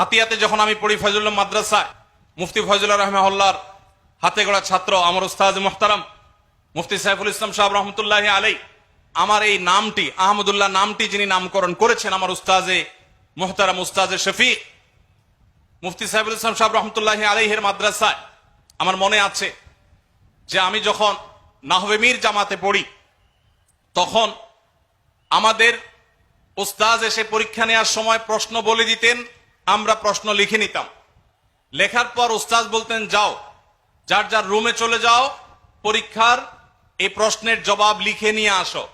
হাতিয়াতে যখন আমি পড়ি ফজলুল্লাহ মাদ্রাসায়, মুফতি ফজলুল্লাহ রহমার হাতে গড়া ছাত্র আমার উস্তাজ মোহতারাম, মুফতি সাইফুল ইসলাম সাহেব রহমতুল্লাহ আলাই আমার এই নামটি, আহমদুল্লাহ নামটি যিনি নামকরণ করেছেন আমার উস্তাজে মোহতারাম উস্তাজে শফিক, মুফতি সাইফুল ইসলাম সাহেব রহমতুল্লাহ আলাইহের মাদ্রাসায় আমার মনে আছে যে আমি যখন নাহবে মীর জামাতে পড়ি, তখন আমাদের উস্তাজ এসে পরীক্ষা নেওয়ার সময় প্রশ্ন বলে দিতেন আমরা প্রশ্ন লিখে নিতাম। লেখার পর উস্তাজ বলতেন, যাও, যার যার রুমে চলে যাও, পরীক্ষার এই প্রশ্নের জবাব লিখে নিয়ে আসো।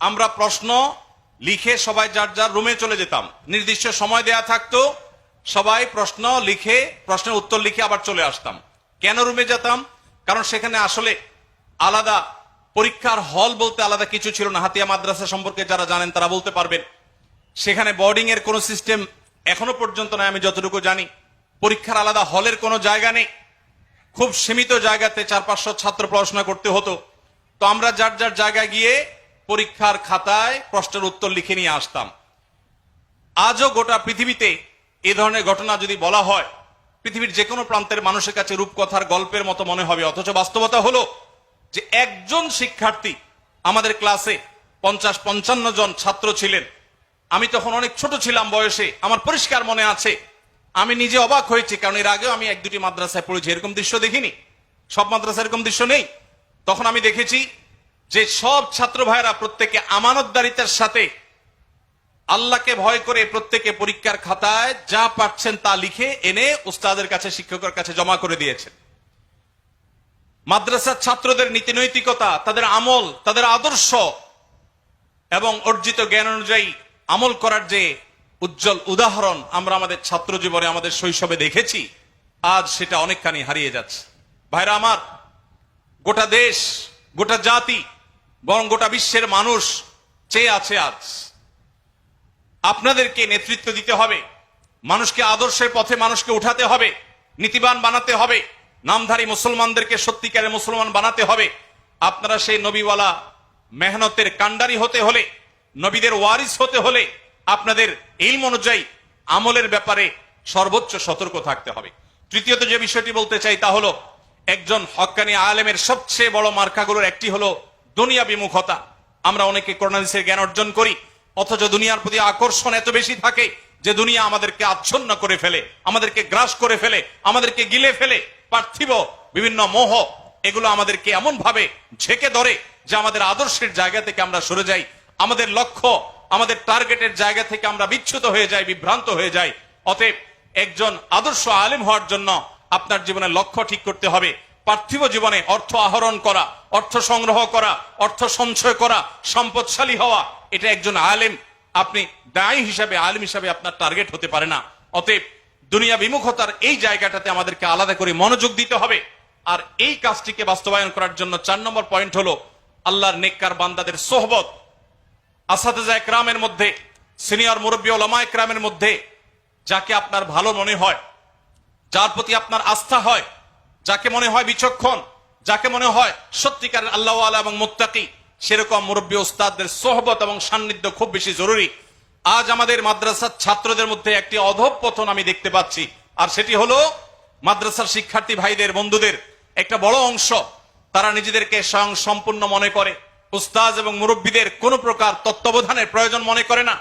আমরা প্রশ্ন লিখে সবাই যার যার রুমে চলে যেতাম। নির্দিষ্ট সময় দেয়া থাকতো, সবাই প্রশ্ন লিখে, প্রশ্নের উত্তর লিখে আবার চলে আসতাম। কেন রুমে যেতাম? কারণ সেখানে আসলে আলাদা পরীক্ষার হল বলতে আলাদা কিছু ছিল না। হাতিয়া মাদ্রাসা সম্পর্কে যারা জানেন তারা বলতে পারবেন। সেখানে বোর্ডিং এর কোনো সিস্টেম এখনও পর্যন্ত নয়, আমি যতটুকু জানি। পরীক্ষার আলাদা হলের কোনো জায়গা নেই। খুব সীমিত জায়গাতে চার, পাঁচশো ছাত্র পড়াশোনা করতে হতো। তো আমরা যার যার জায়গায় গিয়ে পরীক্ষার খাতায় প্রশ্নের উত্তর লিখে নিয়ে আসতাম। আজও গোটা পৃথিবীতে এ ধরনের ঘটনা যদি বলা হয়, পৃথিবীর যে কোনো প্রান্তের মানুষের কাছে রূপকথার গল্পের মতো মনে হবে। অথচ বাস্তবতা হলো যে একজন শিক্ষার্থী আমাদের ক্লাসে পঞ্চাশ, পঞ্চান্ন জন ছাত্র ছিলেন। আমি তখন অনেক ছোট ছিলাম বয়সে, আমার পরিষ্কার মনে আছে। আমি নিজে অবাক হয়েছি, কারণ এর আগেও আমি এক দুটি মাদ্রাসায় পড়েছি, এরকম দৃশ্য দেখিনি। সব মাদ্রাসায় এরকম দৃশ্য নেই। তখন আমি দেখেছি যে সব ছাত্র ভাইরা প্রত্যেকে আমানতদারিতার সাথে আল্লাহকে ভয় করে প্রত্যেকে পরীক্ষার খাতায় যা পাচ্ছেন তা লিখে এনে উস্তাদের কাছে, শিক্ষকের কাছে জমা করে দিয়েছেন। মাদ্রাসার ছাত্রদের নীতি নৈতিকতা তাদের আমল, তাদের আদর্শ এবং অর্জিত জ্ঞান অনুযায়ী আমল করার যে উজ্জ্বল উদাহরণ আমরা আমাদের ছাত্র জীবনে আমাদের শৈশবে দেখেছি, আজ সেটা অনেকখানি হারিয়ে যাচ্ছে। ভাইরা আমার, গোটা দেশ, গোটা জাতি, বরং গোটা বিশ্বের মানুষ চেয়ে আছে আজ। আপনাদেরকে নেতৃত্ব দিতে হবে, মানুষকে আদর্শের পথে মানুষকে উঠাতে হবে, নীতিবান বানাতে হবে, নামধারী মুসলমানদেরকে সত্যিকারের মুসলমান বানাতে হবে। আপনারা সেই নবীওয়ালা মেহনতের কাণ্ডারি হতে হলে নবীদের ওয়ারিস হতে হলে আপনাদের ইলম অনুযায়ী আমলের ব্যাপারে সর্বোচ্চ সতর্ক থাকতে হবে। তৃতীয়ত যে বিষয়টি বলতে চাই তা হলো, একজন হকানি আলেমের সবচেয়ে বড় মার্কাগুলোর একটি হলো দুনিয়া বিমুখতা। আমরা অনেকে করোনাদিসের জ্ঞান অর্জন করি, অথচ দুনিয়ার প্রতি আকর্ষণ এত বেশি থাকে যে দুনিয়া আমাদেরকে আচ্ছন্ন করে ফেলে, আমাদেরকে গ্রাস করে ফেলে, আমাদেরকে গিলে ফেলে। পার্থিব বিভিন্ন মোহ, এগুলো আমাদেরকে এমন ভাবে ঝেঁকে ধরে যে আমাদের আদর্শের জায়গা থেকে আমরা সরে যাই। আমাদের লক্ষ্য, আমাদের টার্গেটের জায়গা থেকে আমরা বিচ্যুত হয়ে যাই, বিভ্রান্ত হয়ে যাই। অতএব একজন আদর্শ আলেম হওয়ার জন্য আপনার জীবনের লক্ষ্য ঠিক করতে হবে। পার্থিব জীবনে অর্থ আহরণ করা, অর্থ সংগ্রহ করা, অর্থ সঞ্চয় করা, সম্পদশালী হওয়া, এটা একজন আলেম। আপনি দায়ী হিসাবে, আলেম হিসাবে আপনার টার্গেট হতে পারে না। অতএব দুনিয়া বিমুখতার এই জায়গাটাতে আমাদেরকে আলাদা করে মনোযোগ দিতে হবে। আর এই কাজটিকে বাস্তবায়ন করার জন্য চার নম্বর পয়েন্ট হলো আল্লাহর নেককার বান্দাদের সোহবত। আসাদা একরামের মধ্যে, সিনিয়র মুরব্বী ওলামা একরামের মধ্যে, যাকে আপনার ভালো মনে হয়, যার প্রতি আপনার আস্থা হয়, যাকে মনে হয় বিচক্ষণ, যাকে মনে হয় সত্যিকারের আল্লাহ এবং মুত্তাকি, সেরকম মুরব্বী ওস্তাদদের সোহবত এবং সান্নিধ্য খুব বেশি জরুরি। আজ আমাদের মাদ্রাসার ছাত্রদের মধ্যে একটি অধঃপতন আমি দেখতে পাচ্ছি, আর সেটি হলো মাদ্রাসার শিক্ষার্থী ভাইদের, বন্ধুদের, একটা বড় অংশ, তারা নিজেদেরকে স্বয়ং সম্পূর্ণ মনে করে। উস্তাজ এবং মুরব্বীদের কোন প্রকার তত্ত্বাবধানের প্রয়োজন মনে করে না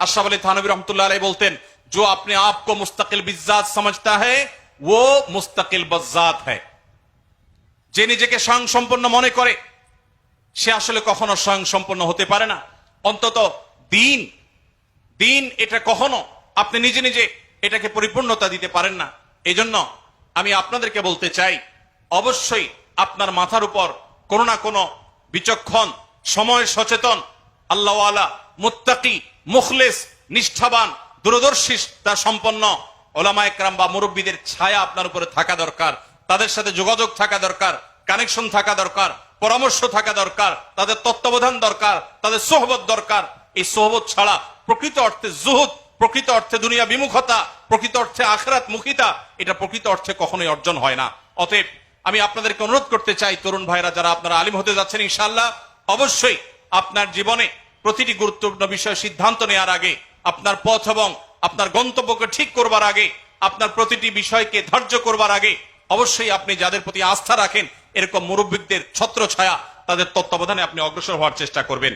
আশরাফ আলী থানবী রহমতুল্লাহ আলাই বলতেন जो अपने आप को मुस्तकिल बिज्जात समझता है वो मुस्तकिल बज्जात है যে নিজেকে স্বয়ং সম্পন্ন মনে করে সে আসলে কখনো স্বয়ং সম্পন্ন হতে পারে না অন্তত দিন দিন এটা কখনো আপনি নিজে নিজে এটাকে পরিপূর্ণতা দিতে পারেন না এই জন্য আমি আপনাদেরকে বলতে চাই অবশ্যই আপনার মাথার উপর কোনো না কোনো বিচক্ষণ সময় সচেতন, আল্লাহওয়ালা, মুত্তাকি, মুখলেস, নিষ্ঠাবান দূরদর্শিতা সম্পন্ন। ওলামা একরাম বা মুরব্বীদের ছায়া আপনার উপরে থাকা দরকার, তাদের সাথে যোগাযোগ থাকা দরকার কানেকশন থাকা দরকার, পরামর্শ থাকা দরকার, তাদের তত্ত্বাবধান দরকার, তাদের সোহবত দরকার। এই সোহবত ছাড়া প্রকৃত অর্থে জুহুদ, প্রকৃত অর্থে দুনিয়া বিমুখতা, প্রকৃত অর্থে আখরাত মুখিতা, এটা প্রকৃত অর্থে কখনোই অর্জন হয় না। অতএব আমি আপনাদেরকে অনুরোধ করতে চাই, তরুণ ভাইরা, যারা আপনারা আলিম হতে যাচ্ছেন ইনশাল্লাহ অবশ্যই আপনার জীবনে প্রতিটি গুরুত্বপূর্ণ বিষয় সিদ্ধান্ত নেওয়ার আগে, আপনার পথ এবং আপনার গন্তব্যকে ঠিক করবার আগে, আপনার প্রতিটি বিষয়কে ধার্য করবার আগে, অবশ্যই আপনি যাদের প্রতি আস্থা রাখেন, এরকম মুরব্বীদের ছত্র ছায়া তাদের তত্ত্বাবধানে আপনি অগ্রসর হওয়ার চেষ্টা করবেন।